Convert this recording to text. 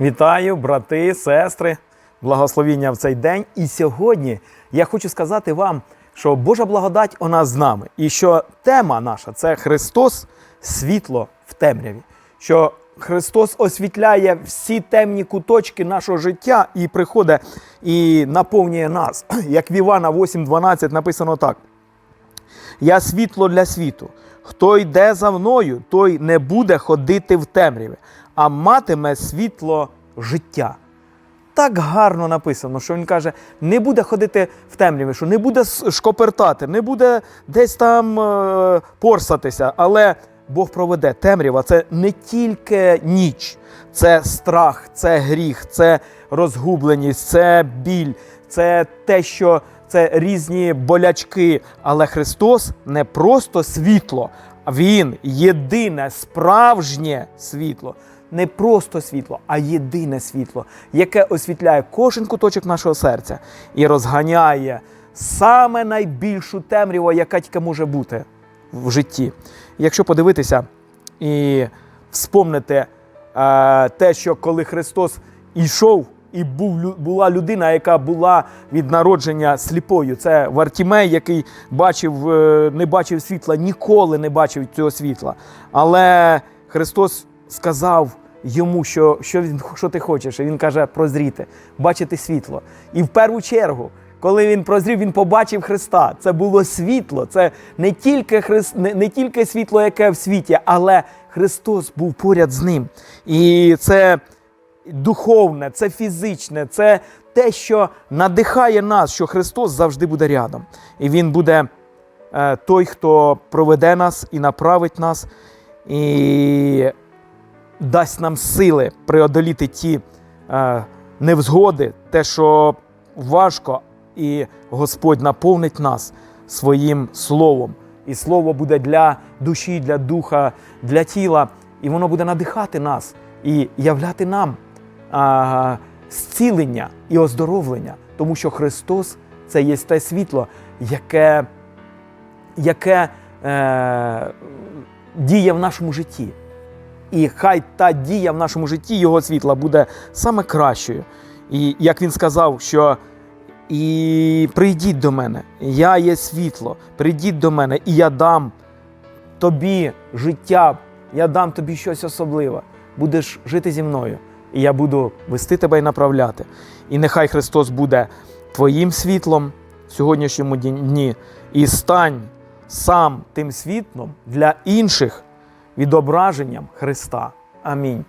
Вітаю, брати, сестри, благословіння в цей день. І сьогодні я хочу сказати вам, що Божа благодать у нас з нами, і що тема наша це Христос, світло в темряві. Що Христос освітляє всі темні куточки нашого життя і приходить і наповнює нас. Як в Івана 8:12 написано так. Я світло для світу. Хто йде за мною, той не буде ходити в темряві, а матиме світло життя. Так гарно написано, що він каже, не буде ходити в темряві, що не буде шкопертати, не буде десь там е, порсатися, але Бог проведе темрява. Це не тільки ніч, це страх, це гріх, це розгубленість, це біль, це те, що це різні болячки. Але Христос не просто світло, Він єдине справжнє світло. Не просто світло, а єдине світло, яке освітляє кожен куточок нашого серця і розганяє саме найбільшу темряву, яка тільки може бути в житті. Якщо подивитися і вспомнити е, те, що коли Христос ішов і був, була людина, яка була від народження сліпою, це Вартімей, який бачив, е, не бачив світла, ніколи не бачив цього світла. Але Христос сказав йому, що, що, він, що ти хочеш. І він каже, прозріти, бачити світло. І в першу чергу, коли він прозрів, він побачив Христа. Це було світло. Це не тільки, Христ, не, не тільки світло, яке в світі, але Христос був поряд з ним. І це духовне, це фізичне, це те, що надихає нас, що Христос завжди буде рядом. І Він буде е, той, хто проведе нас і направить нас, і дасть нам сили преодоліти ті е, невзгоди, те, що важко, і Господь наповнить нас своїм словом. І слово буде для душі, для духа, для тіла, і воно буде надихати нас і являти нам а, зцілення і оздоровлення, тому що Христос це є те світло, яке, яке е, діє в нашому житті. І хай та дія в нашому житті Його світла буде саме кращою. І як він сказав, що і прийдіть до мене, я є світло, прийдіть до мене, і я дам тобі життя, я дам тобі щось особливе. Будеш жити зі мною, і я буду вести тебе і направляти. І нехай Христос буде твоїм світлом в сьогоднішньому дні, і стань сам тим світлом для інших відображенням Христа. Амінь.